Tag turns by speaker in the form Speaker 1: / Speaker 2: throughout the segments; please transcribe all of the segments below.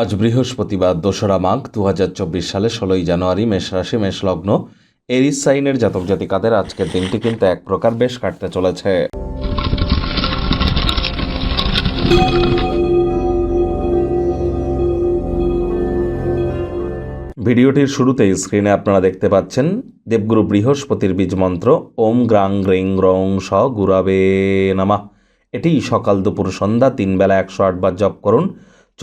Speaker 1: আজ বৃহস্পতিবার দোসরা মাঘ দু হাজার চব্বিশ সালে ষোলোই জানুয়ারি মেষ রাশি, মেষ লগ্ন। এরিস সাইনের জাতক জাতিকাদের আজকের দিনটি কিন্তু এক প্রকার বেশ কাটতে চলেছে। ভিডিওটির শুরুতেই স্ক্রিনে আপনারা দেখতে পাচ্ছেন, দেবগুরু বৃহস্পতির বীজ মন্ত্র, ওম গ্রাং গ্রিং গ্রং স গুরাবে নামা। এটি সকাল দুপুর সন্ধ্যা তিন বেলা একশো আটবার জপ করুন।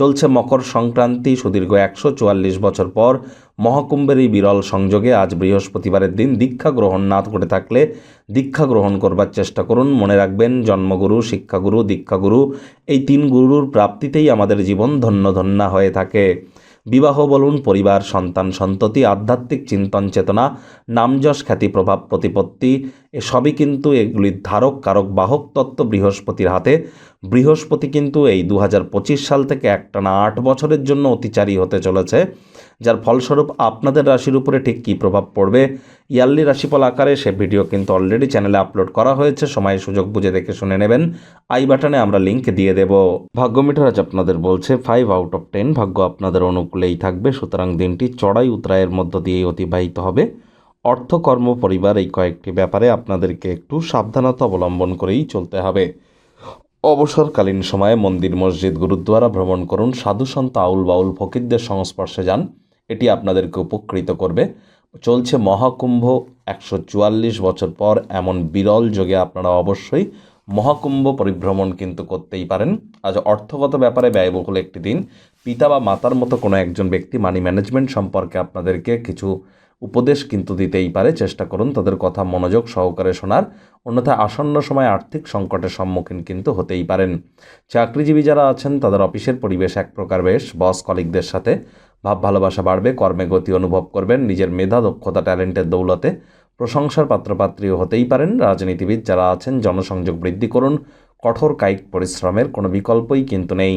Speaker 1: চলছে মকর সংক্রান্তি সুদীর্ঘ একশো চুয়াল্লিশ বছর পর মহাকুম্ভের এই বিরল সংযোগে আজ বৃহস্পতিবারের দিন দীক্ষা গ্রহণ না করে থাকলে দীক্ষা গ্রহণ করবার চেষ্টা করুন। মনে রাখবেন, জন্মগুরু, শিক্ষাগুরু, দীক্ষাগুরু, এই তিন গুরুর প্রাপ্তিতেই আমাদের জীবন ধন্য ধন্য হয়ে থাকে। বিবাহ বলুন, পরিবার, সন্তান, সন্ততি, আধ্যাত্মিক চিন্তন চেতনা, নামযশ, খ্যাতি, প্রভাব, প্রতিপত্তি, এসবই কিন্তু এগুলির ধারক, কারক, বাহক তত্ত্ব বৃহস্পতির হাতে বৃহস্পতি কিন্তু এই দু হাজার পঁচিশ সাল থেকে একটানা আট বছরের জন্য অতিচারী হতে চলেছে, যার ফলস্বরূপ আপনাদের রাশির উপরে ঠিক কী প্রভাব পড়বে? ইয়ারলি রাশিফল আকারে সে ভিডিও কিন্তু অলরেডি চ্যানেলে আপলোড করা হয়েছে, সময় সুযোগ বুঝে দেখে শুনে নেবেন। আই বাটনে আমরা লিংক দিয়ে দেব। ভাগ্য মিটার আজ আপনাদের বলছে ফাইভ আউট অফ টেন ভাগ্য আপনাদের অনুকূলেই থাকবে, সুতরাং দিনটি চড়াই উতরায়ের মধ্য দিয়েই অতিবাহিত হবে। অর্থ কর্ম পরিবার এই কয়েকটি ব্যাপারে আপনাদেরকে একটু সাবধানতা অবলম্বন করেই চলতে হবে। অবসরকালীন সময়ে মন্দির, মসজিদ, গুরুদ্বারা ভ্রমণ করুন। সাধু সন্ত আউল বাউল ফকিরদের সংস্পর্শে যান। এটি আপনাদেরকে উপকৃত করবে। চলছে মহাকুম্ভ একশো চুয়াল্লিশ বছর পর এমন বিরল যোগে আপনারা অবশ্যই মহাকুম্ভ পরিভ্রমণ কিন্তু করতেই পারেন। আজ অর্থগত ব্যাপারে ব্যয়বহুল একটি দিন। পিতা বা মাতার মতো কোনো একজন ব্যক্তি মানি ম্যানেজমেন্ট সম্পর্কে আপনাদেরকে কিছু উপদেশ কিন্তু দিতেই পারে। চেষ্টা করুন তাদের কথা মনোযোগ সহকারে শোনার। অন্যথায় আসন্ন সময় আর্থিক সংকটের সম্মুখীন কিন্তু হতেই পারেন। চাকরিজীবী যারা আছেন, তাদের অফিসের পরিবেশ এক প্রকার বেশ। বস কলিগদের সাথে ভাব ভালোবাসা বাড়বে, কর্মে গতি অনুভব করবেন, নিজের মেধা, দক্ষতা, ট্যালেন্টের দৌলতে প্রশংসার পাত্রপাত্রীও হতেই পারেন। রাজনীতিবিদ যারা আছেন, জনসংযোগ বৃদ্ধি করুন, কঠোর কায়িক পরিশ্রমের কোনো বিকল্পই কিন্তু নেই।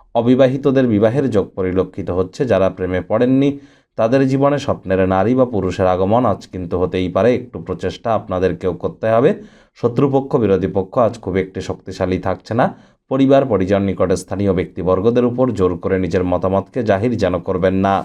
Speaker 1: অবিবাহিতদের বিবাহের যোগ পরিলক্ষিত হচ্ছে যারা প্রেমে পড়েননি। তাদের জীবনে স্বপ্নের নারী বা পুরুষের আগমন আজ কিন্তু হতেই পারে। একটু প্রচেষ্টা আপনাদেরকেও করতে হবে। শত্রুপক্ষ, বিরোধী পক্ষ আজ খুব একটি শক্তিশালী থাকছে না। পরিবার, পরিজন নিকটে স্থানীয় ব্যক্তিবর্গদের উপর জোর করে নিজের মতামতকে জাহির যেন করবেন না।